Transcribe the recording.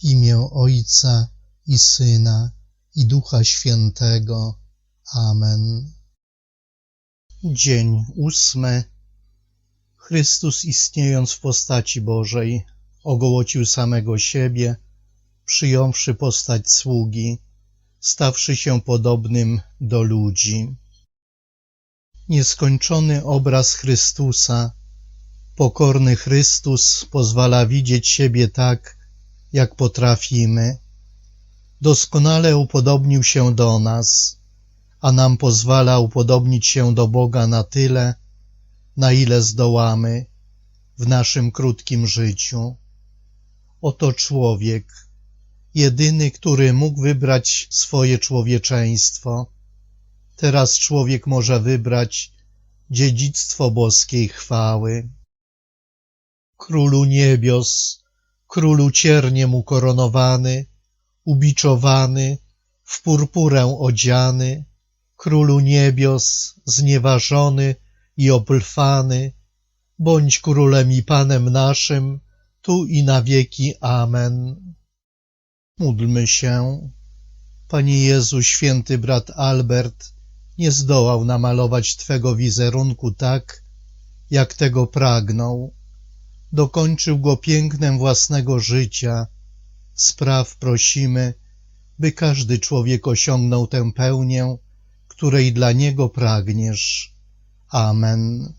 W imię Ojca i Syna i Ducha Świętego. Amen. Dzień ósmy. Chrystus istniejąc w postaci Bożej, ogołocił samego siebie, przyjąwszy postać sługi, stawszy się podobnym do ludzi. Nieskończony obraz Chrystusa, pokorny Chrystus pozwala widzieć siebie tak, jak potrafimy. Doskonale upodobnił się do nas, a nam pozwala upodobnić się do Boga na tyle, na ile zdołamy w naszym krótkim życiu. Oto człowiek, jedyny, który mógł wybrać swoje człowieczeństwo. Teraz człowiek może wybrać dziedzictwo boskiej chwały. Królu niebios, królu cierniem ukoronowany, ubiczowany, w purpurę odziany, królu niebios, znieważony i oplfany, bądź królem i panem naszym, tu i na wieki. Amen. Módlmy się. Panie Jezu, święty brat Albert nie zdołał namalować Twego wizerunku tak, jak tego pragnął. Dokończył go pięknem własnego życia. Spraw prosimy, by każdy człowiek osiągnął tę pełnię, której dla niego pragniesz. Amen.